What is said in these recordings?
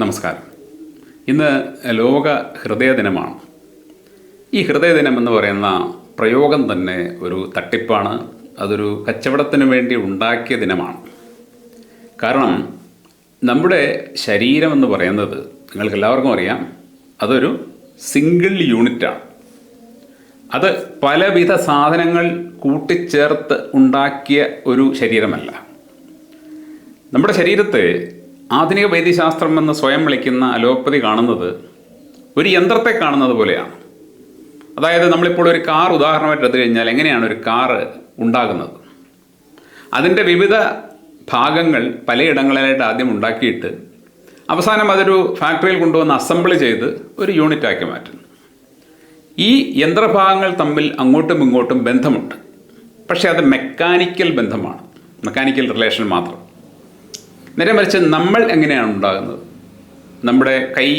നമസ്കാരം. ഇന്ന് ലോക ഹൃദയ ദിനമാണ്. ഈ ഹൃദയ ദിനം എന്ന് പറയുന്ന പ്രയോഗം തന്നെ ഒരു തട്ടിപ്പാണ്. അതൊരു കച്ചവടത്തിന് വേണ്ടി ഉണ്ടാക്കിയ ദിനമാണ്. കാരണം നമ്മുടെ ശരീരം എന്ന് പറയുന്നത് നിങ്ങൾക്ക് എല്ലാവർക്കും അറിയാം അതൊരു സിംഗിൾ യൂണിറ്റാണ് അത് പലവിധ സാധനങ്ങൾ കൂട്ടിച്ചേർത്ത് ഉണ്ടാക്കിയ ഒരു ശരീരമല്ല. നമ്മുടെ ശരീരത്തെ ആധുനിക വൈദ്യശാസ്ത്രം എന്ന് സ്വയം വിളിക്കുന്ന അലോപ്പതി കാണുന്നത് ഒരു യന്ത്രത്തെ കാണുന്നത് പോലെയാണ്. അതായത് നമ്മളിപ്പോൾ ഒരു കാർ ഉദാഹരണമായിട്ട് എടുത്തു കഴിഞ്ഞാൽ എങ്ങനെയാണ് ഒരു കാറ് ഉണ്ടാകുന്നത്? അതിന്റെ വിവിധ ഭാഗങ്ങൾ പലയിടങ്ങളിലായിട്ട് ആദ്യം ഉണ്ടാക്കിയിട്ട് അവസാനം അതൊരു ഫാക്ടറിയിൽ കൊണ്ടുവന്ന് അസംബിൾ ചെയ്ത് ഒരു യൂണിറ്റാക്കി മാറ്റുന്നു. ഈ യന്ത്രഭാഗങ്ങൾ തമ്മിൽ അങ്ങോട്ടും ഇങ്ങോട്ടും ബന്ധമുണ്ട്. പക്ഷേ അത് മെക്കാനിക്കൽ ബന്ധമാണ്. മെക്കാനിക്കൽ റിലേഷൻ മാത്രം. നേരെ മറിച്ച് നമ്മൾ എങ്ങനെയാണ് ഉണ്ടാകുന്നത്? നമ്മുടെ കൈ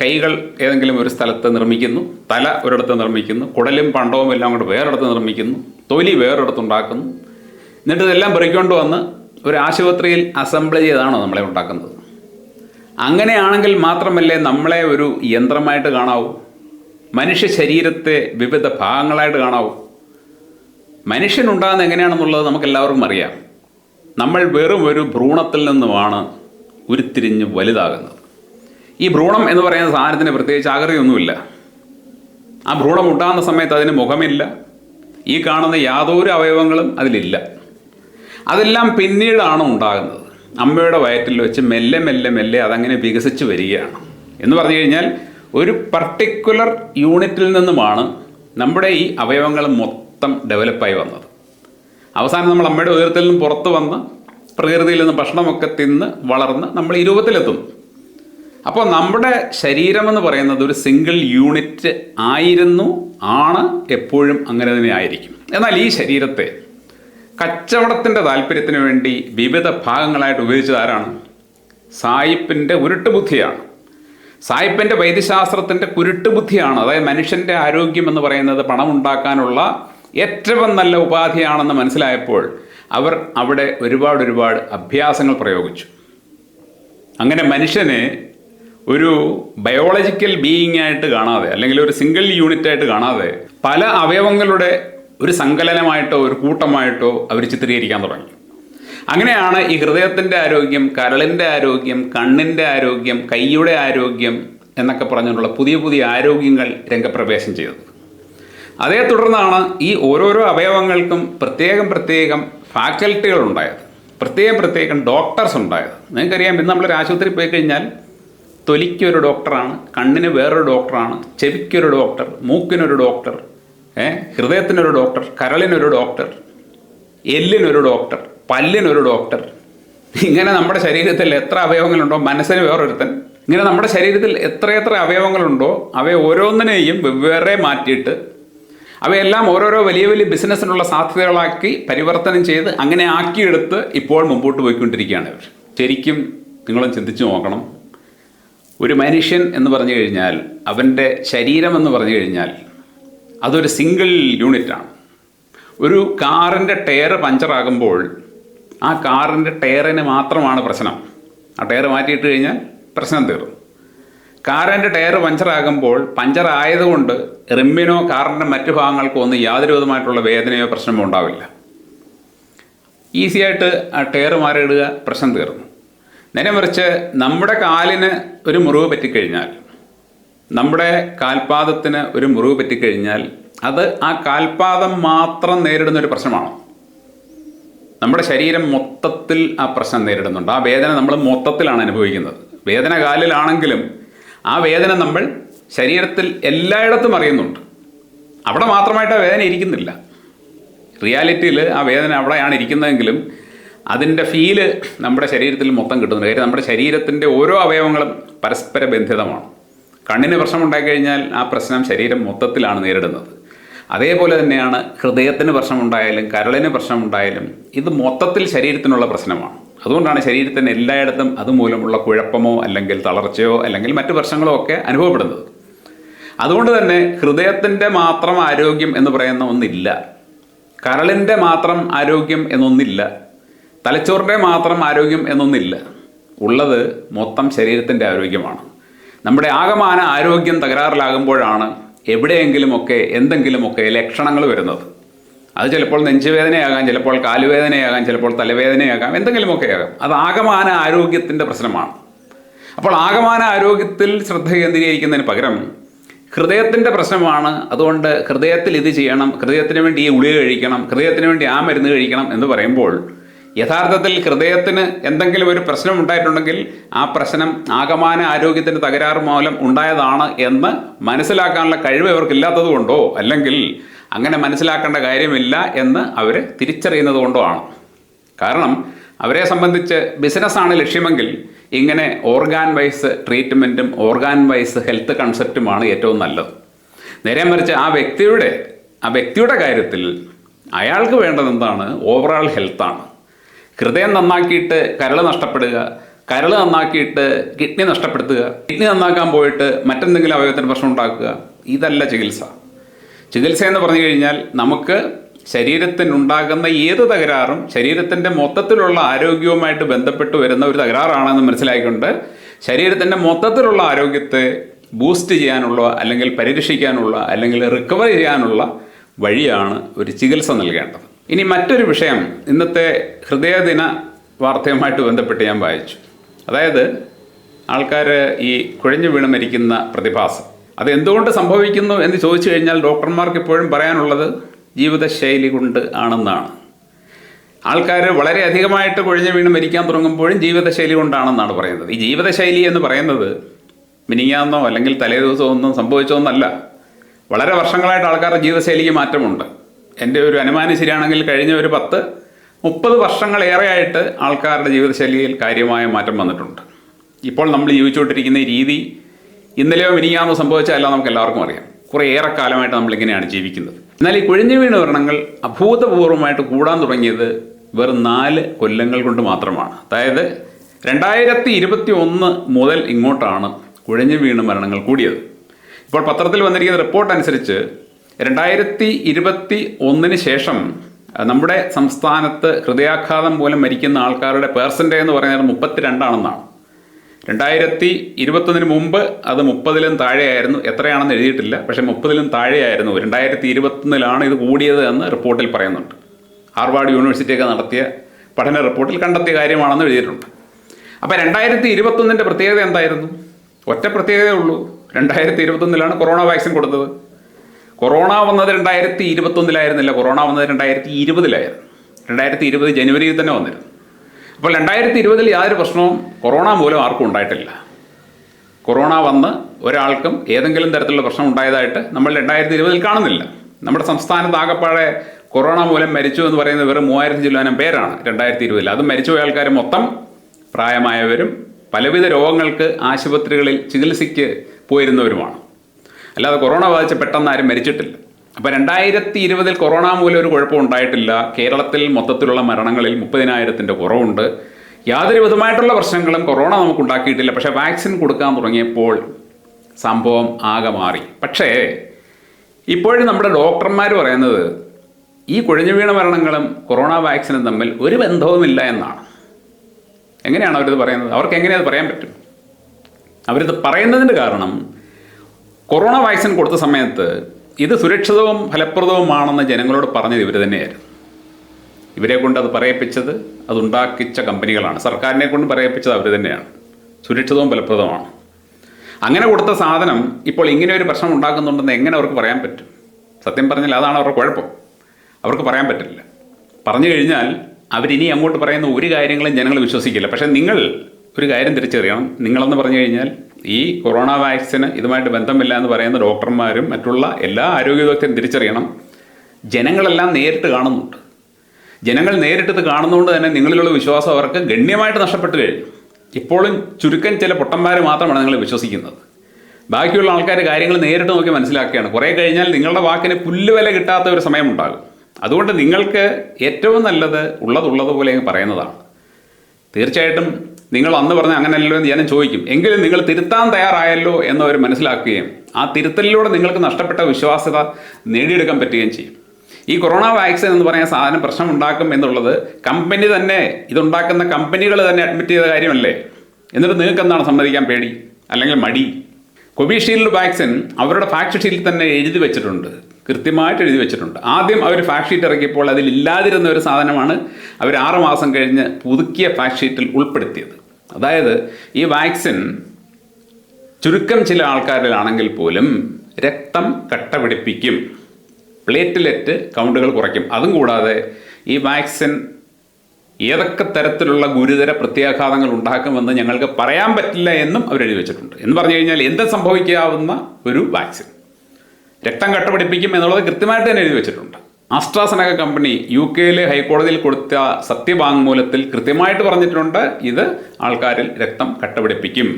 കൈകൾ ഏതെങ്കിലും ഒരു സ്ഥലത്ത് നിർമ്മിക്കുന്നു തല ഒരിടത്ത് നിർമ്മിക്കുന്നു കുടലും പണ്ടവും എല്ലാം കൂടെ വേറൊരിടത്ത് നിർമ്മിക്കുന്നു തൊലി വേറൊരിടത്ത് ഉണ്ടാക്കുന്നു എന്നിട്ട് ഇതെല്ലാം പെറുക്കൊണ്ട് വന്ന് ഒരു ആശുപത്രിയിൽ അസംബിൾ ചെയ്താണോ നമ്മളെ ഉണ്ടാക്കുന്നത്. അങ്ങനെയാണെങ്കിൽ മാത്രമല്ലേ നമ്മളെ ഒരു യന്ത്രമായിട്ട് കാണാവൂ? മനുഷ്യ ശരീരത്തെ വിവിധ ഭാഗങ്ങളായിട്ട് കാണാവൂ? മനുഷ്യനുണ്ടാകുന്ന എങ്ങനെയാണെന്നുള്ളത് നമുക്കെല്ലാവർക്കും അറിയാം. നമ്മൾ വെറും ഒരു ഭ്രൂണത്തിൽ നിന്നുമാണ് ഉരുത്തിരിഞ്ഞ് വലുതാകുന്നത്. ഈ ഭ്രൂണം എന്ന് പറയുന്ന സാധനത്തിന് പ്രത്യേകിച്ച് ആകൃതിയൊന്നുമില്ല. ആ ഭ്രൂണം ഉണ്ടാകുന്ന സമയത്ത് അതിന് മുഖമില്ല. ഈ കാണുന്ന യാതൊരു അവയവങ്ങളും അതിലില്ല. അതെല്ലാം പിന്നീടാണ് ഉണ്ടാകുന്നത്. അമ്മയുടെ വയറ്റിൽ വെച്ച് മെല്ലെ മെല്ലെ മെല്ലെ അതങ്ങനെ വികസിച്ച് വരികയാണ്. എന്ന് പറഞ്ഞു കഴിഞ്ഞാൽ ഒരു പർട്ടിക്കുലർ യൂണിറ്റിൽ നിന്നുമാണ് നമ്മുടെ ഈ അവയവങ്ങൾ മൊത്തം ഡെവലപ്പായി വന്നത്. അവസാനം നമ്മൾ അമ്മയുടെ ഉയരത്തിൽ നിന്നും പുറത്ത് വന്ന് പ്രകൃതിയിൽ നിന്ന് ഭക്ഷണമൊക്കെ തിന്ന് വളർന്ന് നമ്മൾ ഈ രൂപത്തിലെത്തുന്നു അപ്പോൾ നമ്മുടെ ശരീരം എന്ന് പറയുന്നത് ഒരു സിംഗിൾ യൂണിറ്റ് ആയിരുന്നു ആണ് എപ്പോഴും അങ്ങനെ തന്നെ ആയിരിക്കും. എന്നാൽ ഈ ശരീരത്തെ കച്ചവടത്തിന്റെ താല്പര്യത്തിന് വേണ്ടി വിവിധ ഭാഗങ്ങളായിട്ട് ഉപയോഗിച്ചത് ആരാണ്? സായിപ്പിന്റെ ഉരുട്ടുബുദ്ധിയാണ്. സായിപ്പിന്റെ വൈദ്യശാസ്ത്രത്തിന്റെ കുരുട്ടുബുദ്ധിയാണ്. അതായത് മനുഷ്യന്റെ ആരോഗ്യം എന്ന് പറയുന്നത് പണമുണ്ടാക്കാനുള്ള ഏറ്റവും നല്ല ഉപാധിയാണെന്ന് മനസ്സിലായപ്പോൾ അവർ അവിടെ ഒരുപാട് ഒരുപാട് അഭ്യാസങ്ങൾ പ്രയോഗിച്ചു. അങ്ങനെ മനുഷ്യനെ ഒരു ബയോളജിക്കൽ ബീയിങ് ആയിട്ട് കാണാതെ അല്ലെങ്കിൽ ഒരു സിംഗിൾ യൂണിറ്റ് ആയിട്ട് കാണാതെ പല അവയവങ്ങളുടെ ഒരു സങ്കലനമായിട്ടോ ഒരു കൂട്ടമായിട്ടോ അവർ ചിത്രീകരിക്കാൻ തുടങ്ങി. അങ്ങനെയാണ് ഈ ഹൃദയത്തിന്റെ ആരോഗ്യം കരളിന്റെ ആരോഗ്യം കണ്ണിന്റെ ആരോഗ്യം കൈയുടെ ആരോഗ്യം എന്നൊക്കെ പറഞ്ഞുകൊണ്ടുള്ള പുതിയ പുതിയ ആരോഗ്യങ്ങൾ രംഗപ്രവേശം ചെയ്തത്. അതേ തുടർന്നാണ് ഈ ഓരോരോ അവയവങ്ങൾക്കും പ്രത്യേകം പ്രത്യേകം ഫാക്കൽറ്റികൾ ഉണ്ടായത്. പ്രത്യേകം പ്രത്യേകം ഡോക്ടേഴ്സ് ഉണ്ടായത്. നിങ്ങൾക്കറിയാം ഇന്ന് നമ്മളൊരു ആശുപത്രിയിൽ പോയി കഴിഞ്ഞാൽ തൊലിക്കൊരു ഡോക്ടറാണ് കണ്ണിന് വേറൊരു ഡോക്ടറാണ് ചെവിക്കൊരു ഡോക്ടർ മൂക്കിനൊരു ഡോക്ടർ ഏ ഹൃദയത്തിനൊരു ഡോക്ടർ കരളിനൊരു ഡോക്ടർ എല്ലിനൊരു ഡോക്ടർ പല്ലിനൊരു ഡോക്ടർ ഇങ്ങനെ നമ്മുടെ ശരീരത്തിൽ എത്ര അവയവങ്ങളുണ്ടോ മനസ്സിന് വേറൊരുത്തൻ. ഇങ്ങനെ നമ്മുടെ ശരീരത്തിൽ എത്രയെത്ര അവയവങ്ങളുണ്ടോ അവയെ ഓരോന്നിനെയും വെവ്വേറെ മാറ്റിയിട്ട് അവയെല്ലാം ഓരോരോ വലിയ വലിയ ബിസിനസ്സിനുള്ള സാധ്യതകളാക്കി പരിവർത്തനം ചെയ്ത് അങ്ങനെ ആക്കിയെടുത്ത് ഇപ്പോൾ മുമ്പോട്ട് പോയിക്കൊണ്ടിരിക്കുകയാണ് ഇവർ. ശരിക്കും നിങ്ങളും ചിന്തിച്ചു നോക്കണം. ഒരു മനുഷ്യൻ എന്ന് പറഞ്ഞു കഴിഞ്ഞാൽ അവന്റെ ശരീരം എന്ന് പറഞ്ഞു കഴിഞ്ഞാൽ അതൊരു സിംഗിൾ യൂണിറ്റാണ് ഒരു കാറിന്റെ ടയർ പഞ്ചറാകുമ്പോൾ ആ കാറിന്റെ ടയറിന് മാത്രമാണ് പ്രശ്നം. ആ ടയർ മാറ്റിയിട്ട് കഴിഞ്ഞാൽ പ്രശ്നം തീർന്നു. കാറിന്റെ ടയർ പഞ്ചറാകുമ്പോൾ പഞ്ചർ ആയതുകൊണ്ട് റിമ്മിനോ കാറിന്റെ മറ്റു ഭാഗങ്ങൾക്കോ ഒന്നും യാതൊരു വിധമായിട്ടുള്ള വേദനയോ പ്രശ്നമോ ഉണ്ടാവില്ല. ഈസിയായിട്ട് ആ ടയർ മാറിയിടുക പ്രശ്നം തീർന്നു. നേരെ മറിച്ച് നമ്മുടെ കാലിന് ഒരു മുറിവ് പറ്റിക്കഴിഞ്ഞാൽ നമ്മുടെ കാൽപാദത്തിന് ഒരു മുറിവ് പറ്റിക്കഴിഞ്ഞാൽ അത് ആ കാൽപാദം മാത്രം നേരിടുന്ന ഒരു പ്രശ്നമാണോ. നമ്മുടെ ശരീരം മൊത്തത്തിൽ ആ പ്രശ്നം നേരിടുന്നുണ്ട്. ആ വേദന നമ്മൾ മൊത്തത്തിലാണ് അനുഭവിക്കുന്നത്. വേദന കാലിലാണെങ്കിലും ആ വേദന നമ്മൾ ശരീരത്തിൽ എല്ലായിടത്തും അറിയുന്നുണ്ട്. അവിടെ മാത്രമായിട്ട് ആ വേദന ഇരിക്കുന്നില്ല. റിയാലിറ്റിയിൽ ആ വേദന അവിടെയാണ് ഇരിക്കുന്നതെങ്കിലും അതിന്റെ ഫീൽ നമ്മുടെ ശരീരത്തിൽ മൊത്തം കിട്ടുന്നുണ്ട്. കാര്യം നമ്മുടെ ശരീരത്തിന്റെ ഓരോ അവയവങ്ങളും പരസ്പര ബന്ധിതമാണ്. കണ്ണിന് പ്രശ്നമുണ്ടായി കഴിഞ്ഞാൽ ആ പ്രശ്നം ശരീരം മൊത്തത്തിലാണ് നേരിടുന്നത്. അതേപോലെ തന്നെയാണ് ഹൃദയത്തിന് പ്രശ്നമുണ്ടായാലും കരളിന് പ്രശ്നമുണ്ടായാലും ഇത് മൊത്തത്തിൽ ശരീരത്തിനുള്ള പ്രശ്നമാണ്. അതുകൊണ്ടാണ് ശരീരത്തിന് എല്ലായിടത്തും അതുമൂലമുള്ള കുഴപ്പമോ അല്ലെങ്കിൽ തളർച്ചയോ അല്ലെങ്കിൽ മറ്റു പ്രശ്നങ്ങളോ ഒക്കെ അനുഭവപ്പെടുന്നത്. അതുകൊണ്ട് തന്നെ ഹൃദയത്തിന്റെ മാത്രം ആരോഗ്യം എന്ന് പറയുന്ന ഒന്നില്ല. കരളിന്റെ മാത്രം ആരോഗ്യം എന്നൊന്നില്ല. തലച്ചോറിന്റെ മാത്രം ആരോഗ്യം എന്നൊന്നില്ല. ഉള്ളത് മൊത്തം ശരീരത്തിന്റെ ആരോഗ്യമാണ്. നമ്മുടെ ആകമാന ആരോഗ്യം തകരാറിലാകുമ്പോഴാണ് എവിടെയെങ്കിലുമൊക്കെ എന്തെങ്കിലുമൊക്കെ ലക്ഷണങ്ങൾ വരുന്നത്. അത് ചിലപ്പോൾ നെഞ്ചുവേദനയാകാം ചിലപ്പോൾ കാലുവേദനയാകാം ചിലപ്പോൾ തലവേദനയാകാം എന്തെങ്കിലുമൊക്കെ ആകാം അത് ആകമാന ആരോഗ്യത്തിന്റെ പ്രശ്നമാണ്. അപ്പോൾ ആകമാന ആരോഗ്യത്തിൽ ശ്രദ്ധ കേന്ദ്രീകരിക്കുന്നതിന് പകരം ഹൃദയത്തിന്റെ പ്രശ്നമാണ്. അതുകൊണ്ട് ഹൃദയത്തിൽ ഇത് ചെയ്യണം ഹൃദയത്തിന് വേണ്ടി ഈ ഗുളിക കഴിക്കണം ഹൃദയത്തിന് വേണ്ടി ആ മരുന്ന് കഴിക്കണം എന്ന് പറയുമ്പോൾ യഥാർത്ഥത്തിൽ ഹൃദയത്തിന് എന്തെങ്കിലും ഒരു പ്രശ്നം ഉണ്ടായിട്ടുണ്ടെങ്കിൽ ആ പ്രശ്നം ആകമാന ആരോഗ്യത്തിന്റെ തകരാറ് മൂലം ഉണ്ടായതാണ് എന്ന് മനസ്സിലാക്കാനുള്ള കഴിവ് ഇവർക്കില്ലാത്തത് കൊണ്ടോ അല്ലെങ്കിൽ അങ്ങനെ മനസ്സിലാക്കേണ്ട കാര്യമില്ല എന്ന് അവർ തിരിച്ചറിയുന്നത് കൊണ്ടോ ആണ്. കാരണം അവരെ സംബന്ധിച്ച് ബിസിനസ്സാണ് ലക്ഷ്യമെങ്കിൽ ഇങ്ങനെ ഓർഗാൻ വൈസ് ട്രീറ്റ്മെന്റും ഓർഗാൻ വൈസ് ഹെൽത്ത് കൺസെപ്റ്റുമാണ് ഏറ്റവും നല്ലത്. നേരെ മറിച്ച് ആ വ്യക്തിയുടെ ആ വ്യക്തിയുടെ കാര്യത്തിൽ അയാൾക്ക് വേണ്ടത് എന്താണ്? ഓവറാൾ ഹെൽത്താണ് ഹൃദയം നന്നാക്കിയിട്ട് കരൾ നഷ്ടപ്പെടുക കരൾ നന്നാക്കിയിട്ട് കിഡ്നി നഷ്ടപ്പെടുത്തുക കിഡ്നി നന്നാക്കാൻ പോയിട്ട് മറ്റെന്തെങ്കിലും അവയവത്തിന് പ്രശ്നം ഉണ്ടാക്കുക ഇതല്ല ചികിത്സ. ചികിത്സ എന്ന് പറഞ്ഞു കഴിഞ്ഞാൽ നമുക്ക് ശരീരത്തിനുണ്ടാകുന്ന ഏത് തകരാറും ശരീരത്തിന്റെ മൊത്തത്തിലുള്ള ആരോഗ്യവുമായിട്ട് ബന്ധപ്പെട്ട് വരുന്ന ഒരു തകരാറാണെന്ന് മനസ്സിലാക്കിക്കൊണ്ട് ശരീരത്തിന്റെ മൊത്തത്തിലുള്ള ആരോഗ്യത്തെ ബൂസ്റ്റ് ചെയ്യാനുള്ള അല്ലെങ്കിൽ പരിരക്ഷിക്കാനുള്ള അല്ലെങ്കിൽ റിക്കവർ ചെയ്യാനുള്ള വഴിയാണ് ഒരു ചികിത്സ നൽകേണ്ടത്. ഇനി മറ്റൊരു വിഷയം ഇന്നത്തെ ഹൃദയദിന വാർത്തയുമായിട്ട് ബന്ധപ്പെട്ട് ഞാൻ വായിച്ചു. അതായത് ആൾക്കാർ ഈ കുഴഞ്ഞു വീണ് മരിക്കുന്ന പ്രതിഭാസം. അത് എന്തുകൊണ്ട് സംഭവിക്കുന്നു എന്ന് ചോദിച്ചു കഴിഞ്ഞാൽ ഡോക്ടർമാർക്ക് ഇപ്പോഴും പറയാനുള്ളത് ജീവിതശൈലി കൊണ്ട് ആണെന്നാണ്. ആൾക്കാർ വളരെ അധികമായിട്ട് കുഴഞ്ഞു വീണ് മരിക്കാൻ തുടങ്ങുമ്പോഴും ജീവിതശൈലി കൊണ്ടാണെന്നാണ് പറയുന്നത്. ഈ ജീവിതശൈലി എന്ന് പറയുന്നത് മിനിങ്ങാന്നോ അല്ലെങ്കിൽ തലേ ദിവസമോ ഒന്നും സംഭവിച്ചോന്നല്ല വളരെ വർഷങ്ങളായിട്ട് ആൾക്കാരുടെ ജീവിതശൈലിക്ക് മാറ്റമുണ്ട്. എന്റെ ഒരു അനുമാനം ശരിയാണെങ്കിൽ കഴിഞ്ഞ ഒരു പത്ത് മുപ്പത് വർഷങ്ങളേറെയായിട്ട് ആൾക്കാരുടെ ജീവിതശൈലിയിൽ കാര്യമായ മാറ്റം വന്നിട്ടുണ്ട്. ഇപ്പോൾ നമ്മൾ ജീവിച്ചുകൊണ്ടിരിക്കുന്ന രീതി ഇന്നലെയോ മിനിങ്ങാമോ സംഭവിച്ചതല്ല നമുക്ക് എല്ലാവർക്കും അറിയാം. കുറേ ഏറെ കാലമായിട്ട് നമ്മളിങ്ങനെയാണ് ജീവിക്കുന്നത്. എന്നാൽ ഈ കുഴിഞ്ഞു വീണ മരണങ്ങൾ അഭൂതപൂർവമായിട്ട് കൂടാൻ തുടങ്ങിയത് വെറും നാല് കൊല്ലങ്ങൾ കൊണ്ട് മാത്രമാണ്. അതായത് രണ്ടായിരത്തി ഇരുപത്തി ഒന്ന് മുതൽ ഇങ്ങോട്ടാണ് കുഴഞ്ഞു വീണ് മരണങ്ങൾ കൂടിയത്. ഇപ്പോൾ പത്രത്തിൽ വന്നിരിക്കുന്ന റിപ്പോർട്ട് അനുസരിച്ച് രണ്ടായിരത്തി ഇരുപത്തി ഒന്നിന് ശേഷം നമ്മുടെ സംസ്ഥാനത്ത് ഹൃദയാഘാതം മൂലം മരിക്കുന്ന ആൾക്കാരുടെ പേഴ്സന്റേജ് എന്ന് പറയുന്നത് മുപ്പത്തിരണ്ടാണെന്നാണ്. രണ്ടായിരത്തി ഇരുപത്തൊന്നിന് മുമ്പ് അത് മുപ്പതിലും താഴെയായിരുന്നു. എത്രയാണെന്ന് എഴുതിയിട്ടില്ല പക്ഷേ മുപ്പതിലും താഴെയായിരുന്നു. രണ്ടായിരത്തി ഇരുപത്തൊന്നിലാണ് ഇത് കൂടിയത് എന്ന് റിപ്പോർട്ടിൽ പറയുന്നുണ്ട്. ഹാർവാർഡ് യൂണിവേഴ്സിറ്റിയൊക്കെ നടത്തിയ പഠന റിപ്പോർട്ടിൽ കണ്ടെത്തിയ കാര്യമാണെന്ന് എഴുതിയിട്ടുണ്ട്. അപ്പോൾ രണ്ടായിരത്തി ഇരുപത്തൊന്നിന്റെ പ്രത്യേകത എന്തായിരുന്നു? ഒറ്റ പ്രത്യേകതയേ ഉള്ളൂ. രണ്ടായിരത്തി ഇരുപത്തൊന്നിലാണ് കൊറോണ വാക്സിൻ കൊടുത്തത്. കൊറോണ വന്നത് രണ്ടായിരത്തി ഇരുപത്തൊന്നിലായിരുന്നില്ല കൊറോണ വന്നത് രണ്ടായിരത്തി ഇരുപതിലായിരുന്നു രണ്ടായിരത്തി ഇരുപത് ജനുവരിയിൽ തന്നെ വന്നിരുന്നു. അപ്പോൾ രണ്ടായിരത്തി ഇരുപതിൽ യാതൊരു പ്രശ്നവും കൊറോണ മൂലം ആർക്കും ഉണ്ടായിട്ടില്ല. കൊറോണ വന്ന് ഒരാൾക്കും ഏതെങ്കിലും തരത്തിലുള്ള പ്രശ്നം ഉണ്ടായതായിട്ട് നമ്മൾ രണ്ടായിരത്തി ഇരുപതിൽ കാണുന്നില്ല. നമ്മുടെ സംസ്ഥാനത്ത് ആകപ്പാടെ കൊറോണ മൂലം മരിച്ചു എന്ന് പറയുന്നത് വെറും മൂവായിരത്തി ചില്ലാനം പേരാണ് രണ്ടായിരത്തി ഇരുപതിൽ അത് മരിച്ചുപോയ ആൾക്കാർ മൊത്തം പ്രായമായവരും പലവിധ രോഗങ്ങൾക്ക് ആശുപത്രികളിൽ ചികിത്സയ്ക്ക് പോയിരുന്നവരുമാണ്. അല്ലാതെ കൊറോണ ബാധിച്ച് പെട്ടെന്ന് ആരും മരിച്ചിട്ടില്ല. അപ്പോൾ രണ്ടായിരത്തി ഇരുപതിൽ കൊറോണ മൂലം ഒരു കുഴപ്പം ഉണ്ടായിട്ടില്ല. കേരളത്തിൽ മൊത്തത്തിലുള്ള മരണങ്ങളിൽ മുപ്പതിനായിരത്തിന്റെ കുറവുണ്ട്. യാതൊരു വിധമായിട്ടുള്ള പ്രശ്നങ്ങളും കൊറോണ നമുക്ക് ഉണ്ടാക്കിയിട്ടില്ല. പക്ഷേ വാക്സിൻ കൊടുക്കാൻ തുടങ്ങിയപ്പോൾ സംഭവം ആകെ മാറി. പക്ഷേ ഇപ്പോഴും നമ്മുടെ ഡോക്ടർമാർ പറയുന്നത് ഈ കുഴഞ്ഞു വീണ മരണങ്ങളും കൊറോണ വാക്സിനും തമ്മിൽ ഒരു ബന്ധവുമില്ല എന്നാണ്. എങ്ങനെയാണ് അവരിത് പറയുന്നത്? അവർക്ക് എങ്ങനെയത് പറയാൻ പറ്റും? അവരിത് പറയുന്നതിന്റെ കാരണം കൊറോണ വാക്സിൻ കൊടുത്ത സമയത്ത് ഇത് സുരക്ഷിതവും ഫലപ്രദവുമാണെന്ന് ജനങ്ങളോട് പറഞ്ഞത് ഇവർ തന്നെയായിരുന്നു. ഇവരെ കൊണ്ട് അത് പറയിപ്പിച്ചത് അതുണ്ടാക്കിച്ച കമ്പനികളാണ്. സർക്കാരിനെ കൊണ്ട് പറയിപ്പിച്ചത് അവർ തന്നെയാണ്. സുരക്ഷിതവും ഫലപ്രദവുമാണ്. അങ്ങനെ കൊടുത്ത സാധനം ഇപ്പോൾ ഇങ്ങനെ ഒരു പ്രശ്നം ഉണ്ടാക്കുന്നുണ്ടെന്ന് എങ്ങനെ അവർക്ക് പറയാൻ പറ്റും? സത്യം പറഞ്ഞാൽ അതാണ് അവരുടെ കുഴപ്പം. അവർക്ക് പറയാൻ പറ്റില്ല. പറഞ്ഞു കഴിഞ്ഞാൽ അവരിനി അങ്ങോട്ട് പറയുന്ന ഒരു കാര്യങ്ങളും ജനങ്ങൾ വിശ്വസിക്കില്ല. പക്ഷേ നിങ്ങൾ ഒരു കാര്യം തിരിച്ചറിയണം. നിങ്ങളെന്ന് പറഞ്ഞു കഴിഞ്ഞാൽ ഈ കൊറോണ വാക്സിന് ഇതുമായിട്ട് ബന്ധമില്ല എന്ന് പറയുന്ന ഡോക്ടർമാരും മറ്റുള്ള എല്ലാ ആരോഗ്യ വിദഗ്ധരും തിരിച്ചറിയണം. ജനങ്ങളെല്ലാം നേരിട്ട് കാണുന്നുണ്ട്. ജനങ്ങൾ നേരിട്ടത് കാണുന്നതുകൊണ്ട് തന്നെ നിങ്ങളിലുള്ള വിശ്വാസം അവർക്ക് ഗണ്യമായിട്ട് നഷ്ടപ്പെട്ടു കഴിഞ്ഞു. ഇപ്പോഴും ചുരുക്കം ചില പൊട്ടന്മാർ മാത്രമാണ് നിങ്ങൾ വിശ്വസിക്കുന്നത്. ബാക്കിയുള്ള ആൾക്കാർ കാര്യങ്ങൾ നേരിട്ട് നോക്കി മനസ്സിലാക്കുകയാണ്. കുറേ കഴിഞ്ഞാൽ നിങ്ങളുടെ വാക്കിന് പുല്ലുവില കിട്ടാത്ത ഒരു സമയമുണ്ടാകും. അതുകൊണ്ട് നിങ്ങൾക്ക് ഏറ്റവും നല്ലത് ഉള്ളതുള്ളതുപോലെ പോലെ പറയുന്നതാണ്. തീർച്ചയായിട്ടും നിങ്ങൾ അന്ന് പറഞ്ഞ അങ്ങനെയല്ലോ എന്ന് ജനം ചോദിക്കും. എങ്കിലും നിങ്ങൾ തിരുത്താൻ തയ്യാറായല്ലോ എന്ന് അവർ മനസ്സിലാക്കുകയും ആ തിരുത്തലിലൂടെ നിങ്ങൾക്ക് നഷ്ടപ്പെട്ട വിശ്വാസ്യത നേടിയെടുക്കാൻ പറ്റുകയും ചെയ്യും. ഈ കൊറോണ വാക്സിൻ എന്ന് പറയുന്ന സാധനം പ്രശ്നം ഉണ്ടാക്കും എന്നുള്ളത് കമ്പനി തന്നെ ഇതുണ്ടാക്കുന്ന കമ്പനികൾ തന്നെ അഡ്മിറ്റ് ചെയ്ത കാര്യമല്ലേ? എന്നിട്ട് നിങ്ങൾക്ക് എന്താണ് സമ്മതിക്കാൻ പേടി? അല്ലെങ്കിൽ മടി? കോവിഷീൽഡ് വാക്സിൻ അവരുടെ ഫാക്ട് ഷീറ്റിൽ തന്നെ എഴുതി വെച്ചിട്ടുണ്ട്. കൃത്യമായിട്ട് എഴുതി വെച്ചിട്ടുണ്ട്. ആദ്യം അവർ ഫാക്ട് ഷീറ്റ് ഇറക്കിയപ്പോൾ അതിൽ ഇല്ലാതിരുന്ന ഒരു സാധനമാണ് അവർ ആറ് മാസം കഴിഞ്ഞ് പുതുക്കിയ ഫാക്ട് ഷീറ്റിൽ ഉൾപ്പെടുത്തിയത്. അതായത് ഈ വാക്സിൻ ചുരുക്കം ചില ആൾക്കാരിലാണെങ്കിൽ പോലും രക്തം കട്ട പിടിപ്പിക്കും പ്ലേറ്റ്ലെറ്റ് കൗണ്ടുകൾ കുറയ്ക്കും. അതും കൂടാതെ ഈ വാക്സിൻ ഏതൊക്കെ തരത്തിലുള്ള ഗുരുതര പ്രത്യാഘാതങ്ങൾ ഉണ്ടാക്കുമെന്ന് ഞങ്ങൾക്ക് പറയാൻ പറ്റില്ല എന്നും അവർ എഴുതി വെച്ചിട്ടുണ്ട്. എന്ന് പറഞ്ഞു കഴിഞ്ഞാൽ എന്ത് സംഭവിക്കാവുന്ന ഒരു വാക്സിൻ രക്തം കട്ടപിടിപ്പിക്കും എന്നുള്ളത് കൃത്യമായിട്ട് തന്നെ എഴുതി വെച്ചിട്ടുണ്ട്. ആസ്ട്രാസനക കമ്പനി യു കെയിലെ ഹൈക്കോടതിയിൽ കൊടുത്ത സത്യവാങ്മൂലത്തിൽ കൃത്യമായിട്ട് പറഞ്ഞിട്ടുണ്ട് ഇത് ആൾക്കാരിൽ രക്തം കട്ടപിടിപ്പിക്കും.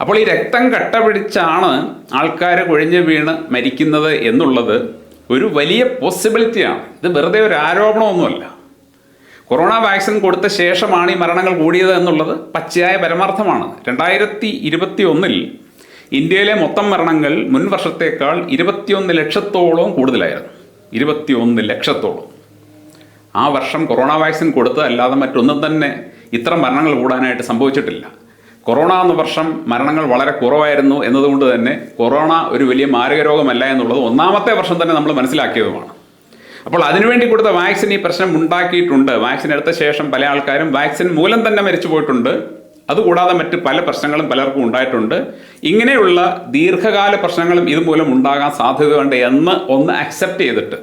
അപ്പോൾ ഈ രക്തം കട്ടപിടിച്ചാണ് ആൾക്കാർ കുഴഞ്ഞു വീണ് മരിക്കുന്നത് എന്നുള്ളത് ഒരു വലിയ പോസിബിലിറ്റിയാണ് ഇത് വെറുതെ ഒരു ആരോപണമൊന്നുമല്ല. കൊറോണ വാക്സിൻ കൊടുത്ത ശേഷമാണ് ഈ മരണങ്ങൾ കൂടിയത് എന്നുള്ളത് പച്ചയായ പരമാർത്ഥമാണ്. രണ്ടായിരത്തി ഇരുപത്തി ഒന്നിൽ ഇന്ത്യയിലെ മൊത്തം മരണങ്ങൾ മുൻ വർഷത്തേക്കാൾ ഇരുപത്തിയൊന്ന് ലക്ഷത്തോളം കൂടുതലായിരുന്നു. ഇരുപത്തിയൊന്ന് ലക്ഷത്തോളം. ആ വർഷം കൊറോണ വാക്സിൻ കൊടുത്തതല്ലാതെ മറ്റൊന്നും തന്നെ ഇത്ര മരണങ്ങൾ കൂടാനായിട്ട് സംഭവിച്ചിട്ടില്ല. കൊറോണ എന്ന വർഷം മരണങ്ങൾ വളരെ കുറവായിരുന്നു എന്നതുകൊണ്ട് തന്നെ കൊറോണ ഒരു വലിയ മാരക രോഗമല്ല എന്നുള്ളത് ഒന്നാമത്തെ വർഷം തന്നെ നമ്മൾ മനസ്സിലാക്കിയതുമാണ്. അപ്പോൾ അതിനുവേണ്ടി കൊടുത്ത വാക്സിൻ ഈ പ്രശ്നം ഉണ്ടാക്കിയിട്ടുണ്ട്. വാക്സിൻ എടുത്ത ശേഷം പല ആൾക്കാരും വാക്സിൻ മൂലം തന്നെ മരിച്ചു പോയിട്ടുണ്ട്. അതുകൂടാതെ മറ്റ് പല പ്രശ്നങ്ങളും പലർക്കും ഉണ്ടായിട്ടുണ്ട്. ഇങ്ങനെയുള്ള ദീർഘകാല പ്രശ്നങ്ങളും ഇതുമൂലം ഉണ്ടാകാൻ സാധ്യതയുണ്ട് എന്ന് ഒന്ന് അക്സെപ്റ്റ് ചെയ്തിട്ട്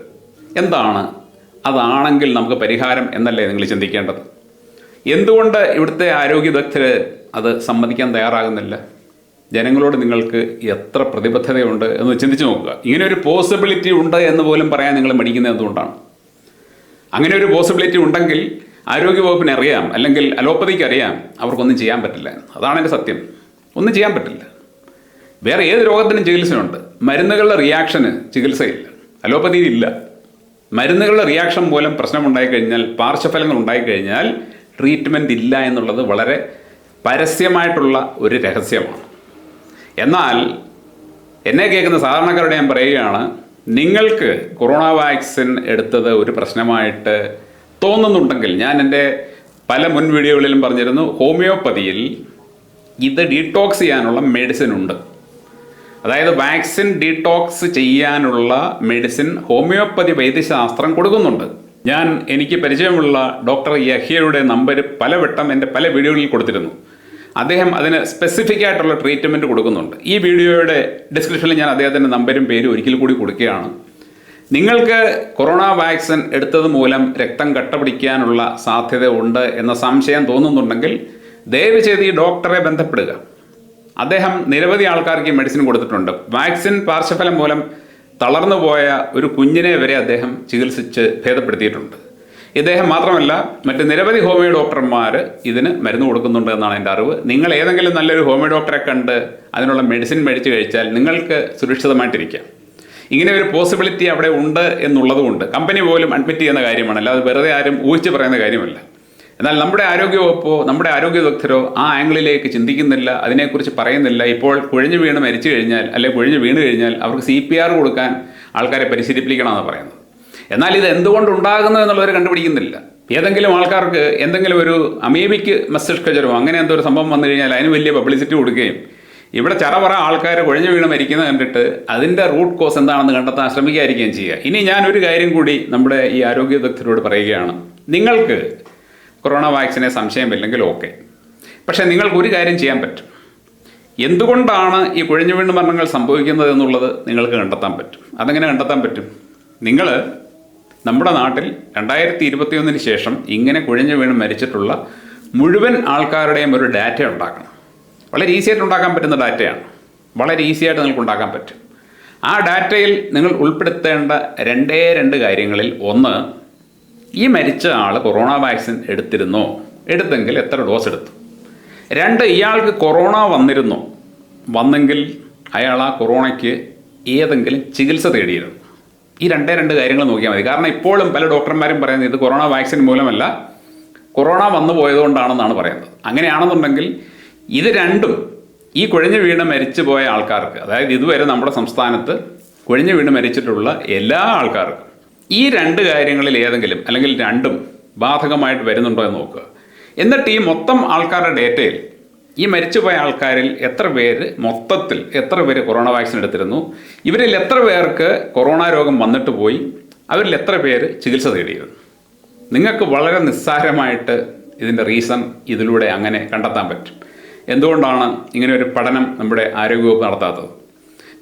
എന്താണ്? അതാണെങ്കിൽ നമുക്ക് പരിഹാരം എന്നല്ലേ നിങ്ങൾ ചിന്തിക്കേണ്ടത്? എന്തുകൊണ്ട് ഇവിടുത്തെ ആരോഗ്യ വിദഗ്ധർ അത് സമ്മതിക്കാൻ തയ്യാറാകുന്നില്ല? ജനങ്ങളോട് നിങ്ങൾക്ക് എത്ര പ്രതിബദ്ധതയുണ്ട് എന്ന് ചിന്തിച്ചു നോക്കുക. ഇങ്ങനെ ഒരു പോസിബിലിറ്റി ഉണ്ട് എന്ന് പോലും പറയാൻ നിങ്ങൾ മടിക്കുന്നത് എന്തുകൊണ്ടാണ്? അങ്ങനെ ഒരു പോസിബിലിറ്റി ഉണ്ടെങ്കിൽ ആരോഗ്യവകുപ്പിന് അറിയാം അല്ലെങ്കിൽ അലോപ്പതിക്ക് അറിയാം അവർക്കൊന്നും ചെയ്യാൻ പറ്റില്ല. അതാണ് എന്റെ സത്യം. ഒന്നും ചെയ്യാൻ പറ്റില്ല. വേറെ ഏത് രോഗത്തിനും ചികിത്സയുണ്ട്. മരുന്നുകളുടെ റിയാക്ഷന് ചികിത്സയില്ല. അലോപ്പതിയിൽ ഇല്ല. മരുന്നുകളുടെ റിയാക്ഷൻ മൂലം പ്രശ്നമുണ്ടായിക്കഴിഞ്ഞാൽ പാർശ്വഫലങ്ങൾ ഉണ്ടായിക്കഴിഞ്ഞാൽ ട്രീറ്റ്മെന്റ് ഇല്ല എന്നുള്ളത് വളരെ പരസ്യമായിട്ടുള്ള ഒരു രഹസ്യമാണ്. എന്നാൽ എന്നെ കേൾക്കുന്ന സാധാരണക്കാരോട് ഞാൻ പറയുകയാണ് നിങ്ങൾക്ക് കൊറോണ വാക്സിൻ എടുത്തത് ഒരു പ്രശ്നമായിട്ട് തോന്നുന്നുണ്ടെങ്കിൽ ഞാൻ എന്റെ പല മുൻ വീഡിയോകളിലും പറഞ്ഞിരുന്നു ഹോമിയോപ്പതിയിൽ ഇത് ഡീടോക്സ് ചെയ്യാനുള്ള മെഡിസിൻ ഉണ്ട്. അതായത് വാക്സിൻ ഡീടോക്സ് ചെയ്യാനുള്ള മെഡിസിൻ ഹോമിയോപ്പതി വൈദ്യശാസ്ത്രം കൊടുക്കുന്നുണ്ട്. ഞാൻ എനിക്ക് പരിചയമുള്ള ഡോക്ടർ യഹിയയുടെ നമ്പർ പലവട്ടം എന്റെ പല വീഡിയോകളിൽ കൊടുത്തിരുന്നു. അദ്ദേഹം അതിന് സ്പെസിഫിക് ആയിട്ടുള്ള ട്രീറ്റ്മെന്റ് കൊടുക്കുന്നുണ്ട്. ഈ വീഡിയോയുടെ ഡിസ്ക്രിപ്ഷനിൽ ഞാൻ അദ്ദേഹത്തിന്റെ നമ്പരും പേരും ഒരിക്കൽ കൂടി കൊടുക്കുകയാണ്. നിങ്ങൾക്ക് കൊറോണ വാക്സിൻ എടുത്തത് മൂലം രക്തം കട്ടപിടിക്കാനുള്ള സാധ്യത ഉണ്ട് എന്ന സംശയം തോന്നുന്നുണ്ടെങ്കിൽ ദയവ് ചെയ്ത് ഈ ഡോക്ടറെ ബന്ധപ്പെടുക. അദ്ദേഹം നിരവധി ആൾക്കാർക്ക് മെഡിസിൻ കൊടുത്തിട്ടുണ്ട്. വാക്സിൻ പാർശ്വഫലം മൂലം തളർന്നു പോയ ഒരു കുഞ്ഞിനെ വരെ അദ്ദേഹം ചികിത്സിച്ച് ഭേദപ്പെടുത്തിയിട്ടുണ്ട്. ഇദ്ദേഹം മാത്രമല്ല മറ്റ് നിരവധി ഹോമിയോ ഡോക്ടർമാർ ഇതിന് മരുന്ന് കൊടുക്കുന്നുണ്ട് എന്നാണ് എന്റെ അറിവ്. നിങ്ങൾ ഏതെങ്കിലും നല്ലൊരു ഹോമിയോ ഡോക്ടറെ കണ്ട് അതിനുള്ള മെഡിസിൻ മേടിച്ച് കഴിച്ചാൽ നിങ്ങൾക്ക് സുരക്ഷിതമായിട്ടിരിക്കാം. ഇങ്ങനെ ഒരു പോസിബിലിറ്റി അവിടെ ഉണ്ട് എന്നുള്ളതുകൊണ്ട് കമ്പനി പോലും അഡ്മിറ്റ് ചെയ്യുന്ന കാര്യമാണ്. അല്ലാതെ വെറുതെ ആരും ഊഹിച്ച് പറയുന്ന കാര്യമല്ല. എന്നാൽ നമ്മുടെ ആരോഗ്യവകുപ്പോ നമ്മുടെ ആരോഗ്യ വിദഗ്ധരോ ആ ആംഗിളിലേക്ക് ചിന്തിക്കുന്നില്ല അതിനെക്കുറിച്ച് പറയുന്നില്ല. ഇപ്പോൾ കുഴഞ്ഞു വീണ് മരിച്ചു കഴിഞ്ഞാൽ അല്ലെങ്കിൽ കുഴഞ്ഞു വീണ് കഴിഞ്ഞാൽ അവർക്ക് സി പി ആർ കൊടുക്കാൻ ആൾക്കാരെ പരിശീലിപ്പിക്കണമെന്ന് പറയുന്നത്. എന്നാൽ ഇത് എന്തുകൊണ്ട് ഉണ്ടാകുന്നു എന്നുള്ളവർ കണ്ടുപിടിക്കുന്നില്ല. ഏതെങ്കിലും ആൾക്കാർക്ക് എന്തെങ്കിലും ഒരു അമീബിക്ക് മസ്തിഷ്കജ്വരമോ അങ്ങനെ എന്തോ ഒരു സംഭവം വന്നു കഴിഞ്ഞാൽ അതിന് വലിയ പബ്ലിസിറ്റി കൊടുക്കുകയും ഇവിടെ ചറപറ ആൾക്കാർ കുഴഞ്ഞു വീണ് മരിക്കുന്നത് കണ്ടിട്ട് അതിന്റെ റൂട്ട് കോസ് എന്താണെന്ന് കണ്ടെത്താൻ ശ്രമിക്കാതിരിക്കുകയും ചെയ്യുക. ഇനി ഞാൻ ഒരു കാര്യം കൂടി നമ്മുടെ ഈ ആരോഗ്യ വിദഗ്ധരോട് പറയുകയാണ്. നിങ്ങൾക്ക് കൊറോണ വാക്സിനെ സംശയമില്ലെങ്കിൽ ഓക്കെ. പക്ഷേ നിങ്ങൾക്ക് ഒരു കാര്യം ചെയ്യാൻ പറ്റും. എന്തുകൊണ്ടാണ് ഈ കുഴഞ്ഞു വീണ് മരണങ്ങൾ സംഭവിക്കുന്നത് എന്നുള്ളത് നിങ്ങൾക്ക് കണ്ടെത്താൻ പറ്റും. അതെങ്ങനെ കണ്ടെത്താൻ പറ്റും? നിങ്ങൾ നമ്മുടെ നാട്ടിൽ രണ്ടായിരത്തി ഇരുപത്തിയൊന്നിന് ശേഷം ഇങ്ങനെ കുഴഞ്ഞു വീണ് മരിച്ചിട്ടുള്ള മുഴുവൻ ആൾക്കാരുടെയും ഒരു ഡാറ്റ ഉണ്ടാക്കണം. വളരെ ഈസി ആയിട്ട് ഉണ്ടാക്കാൻ പറ്റുന്ന ഡാറ്റയാണ്. വളരെ ഈസി ആയിട്ട് നിങ്ങൾക്ക് ഉണ്ടാക്കാൻ പറ്റും. ആ ഡാറ്റയിൽ നിങ്ങൾ ഉൾപ്പെടുത്തേണ്ട രണ്ടേ രണ്ട് കാര്യങ്ങളിൽ ഒന്ന് ഈ മരിച്ച ആൾ കൊറോണ വാക്സിൻ എടുത്തിരുന്നോ? എടുത്തെങ്കിൽ എത്ര ഡോസ് എടുത്തു? രണ്ട് ഇയാൾക്ക് കൊറോണ വന്നിരുന്നോ. വന്നെങ്കിൽ അയാൾ ആ കൊറോണയ്ക്ക് ഏതെങ്കിലും ചികിത്സ തേടിയിരുന്നു. ഈ രണ്ടേ രണ്ട് കാര്യങ്ങൾ നോക്കിയാൽ മതി. കാരണം ഇപ്പോഴും പല ഡോക്ടർമാരും പറയുന്നത് ഇത് കൊറോണ വാക്സിൻ മൂലമല്ല കൊറോണ വന്നു പോയതുകൊണ്ടാണെന്നാണ് പറയുന്നത്. അങ്ങനെയാണെന്നുണ്ടെങ്കിൽ ഇത് രണ്ടും ഈ കുഴഞ്ഞു വീണ് മരിച്ചു പോയ ആൾക്കാർക്ക് അതായത് ഇതുവരെ നമ്മുടെ സംസ്ഥാനത്ത് കുഴഞ്ഞു വീണ് മരിച്ചിട്ടുള്ള എല്ലാ ആൾക്കാർക്കും ഈ രണ്ട് കാര്യങ്ങളിൽ ഏതെങ്കിലും അല്ലെങ്കിൽ രണ്ടും ബാധകമായിട്ട് വരുന്നുണ്ടോ എന്ന് നോക്കുക. എന്നിട്ട് ഈ മൊത്തം ആൾക്കാരുടെ ഡേറ്റയിൽ ഈ മരിച്ചുപോയ ആൾക്കാരിൽ എത്ര പേര് മൊത്തത്തിൽ എത്ര പേര് കൊറോണ വാക്സിൻ എടുത്തിരുന്നു ഇവരിൽ എത്ര പേർക്ക് കൊറോണ രോഗം വന്നിട്ട് പോയി അവരിൽ എത്ര പേര് ചികിത്സ തേടിയിരുന്നു. നിങ്ങൾക്ക് വളരെ നിസ്സാരമായിട്ട് ഇതിന്റെ റീസൺ ഇതിലൂടെ അങ്ങനെ കണ്ടെത്താൻ പറ്റും. എന്തുകൊണ്ടാണ് ഇങ്ങനെ ഒരു പഠനം നമ്മുടെ ആരോഗ്യവകുപ്പ് നടത്താത്തത്?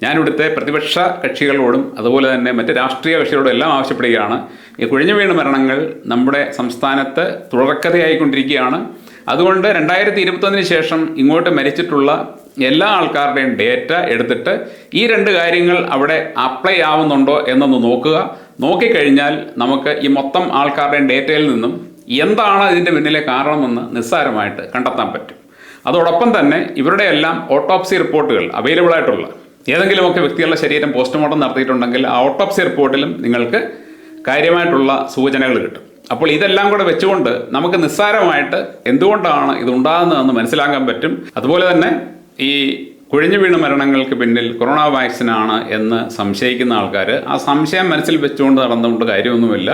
ഞാനിവിടുത്തെ പ്രതിപക്ഷ കക്ഷികളോടും അതുപോലെ തന്നെ മറ്റ് രാഷ്ട്രീയ കക്ഷികളോടും എല്ലാം ആവശ്യപ്പെടുകയാണ്. ഈ കുഴിഞ്ഞു വീണ മരണങ്ങൾ നമ്മുടെ സംസ്ഥാനത്ത് തുടർക്കഥയായിക്കൊണ്ടിരിക്കുകയാണ്. അതുകൊണ്ട് രണ്ടായിരത്തി ഇരുപത്തൊന്നിന് ശേഷം ഇങ്ങോട്ട് മരിച്ചിട്ടുള്ള എല്ലാ ആൾക്കാരുടെയും ഡേറ്റ എടുത്തിട്ട് ഈ രണ്ട് കാര്യങ്ങൾ അവിടെ അപ്ലൈ ആവുന്നുണ്ടോ എന്നൊന്ന് നോക്കുക. നോക്കിക്കഴിഞ്ഞാൽ നമുക്ക് ഈ മൊത്തം ആൾക്കാരുടെയും ഡേറ്റയിൽ നിന്നും എന്താണ് ഇതിന്റെ പിന്നിലെ കാരണമെന്ന് നിസ്സാരമായിട്ട് കണ്ടെത്താൻ പറ്റും. അതോടൊപ്പം തന്നെ ഇവരുടെ എല്ലാം ഓട്ടോപ്സി റിപ്പോർട്ടുകൾ അവൈലബിൾ ആയിട്ടുള്ള ഏതെങ്കിലുമൊക്കെ വ്യക്തികളുടെ ശരീരം പോസ്റ്റ്മോർട്ടം നടത്തിയിട്ടുണ്ടെങ്കിൽ ആ ഓട്ടോപ്സി റിപ്പോർട്ടിലും നിങ്ങൾക്ക് കാര്യമായിട്ടുള്ള സൂചനകൾ കിട്ടും. അപ്പോൾ ഇതെല്ലാം കൂടെ വെച്ചുകൊണ്ട് നമുക്ക് നിസ്സാരമായിട്ട് എന്തുകൊണ്ടാണ് ഇത് ഉണ്ടാകുന്നതെന്ന് മനസ്സിലാക്കാൻ പറ്റും. അതുപോലെ തന്നെ ഈ കുഴിഞ്ഞു വീണ മരണങ്ങൾക്ക് പിന്നിൽ കൊറോണ വാക്സിനാണ് എന്ന് സംശയിക്കുന്ന ആൾക്കാർ ആ സംശയം മനസ്സിൽ വെച്ചുകൊണ്ട് നടന്നുകൊണ്ട് കാര്യമൊന്നുമില്ല.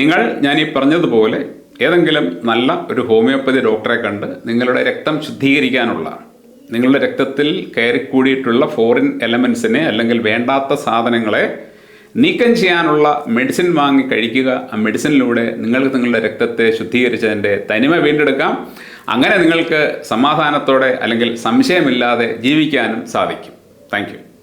നിങ്ങൾ ഞാൻ ഈ പറഞ്ഞതുപോലെ ഏതെങ്കിലും നല്ല ഒരു ഹോമിയോപ്പതി ഡോക്ടറെ കണ്ട് നിങ്ങളുടെ രക്തം ശുദ്ധീകരിക്കാനുള്ള നിങ്ങളുടെ രക്തത്തിൽ കയറിക്കൂടിയിട്ടുള്ള ഫോറിൻ എലമെൻസിനെ അല്ലെങ്കിൽ വേണ്ടാത്ത സാധനങ്ങളെ നീക്കം ചെയ്യാനുള്ള മെഡിസിൻ വാങ്ങി കഴിക്കുക. ആ മെഡിസിനിലൂടെ നിങ്ങൾക്ക് നിങ്ങളുടെ രക്തത്തെ ശുദ്ധീകരിച്ചതിന്റെ തനിമ വീണ്ടെടുക്കാം. അങ്ങനെ നിങ്ങൾക്ക് സമാധാനത്തോടെ അല്ലെങ്കിൽ സംശയമില്ലാതെ ജീവിക്കാനും സാധിക്കും. താങ്ക്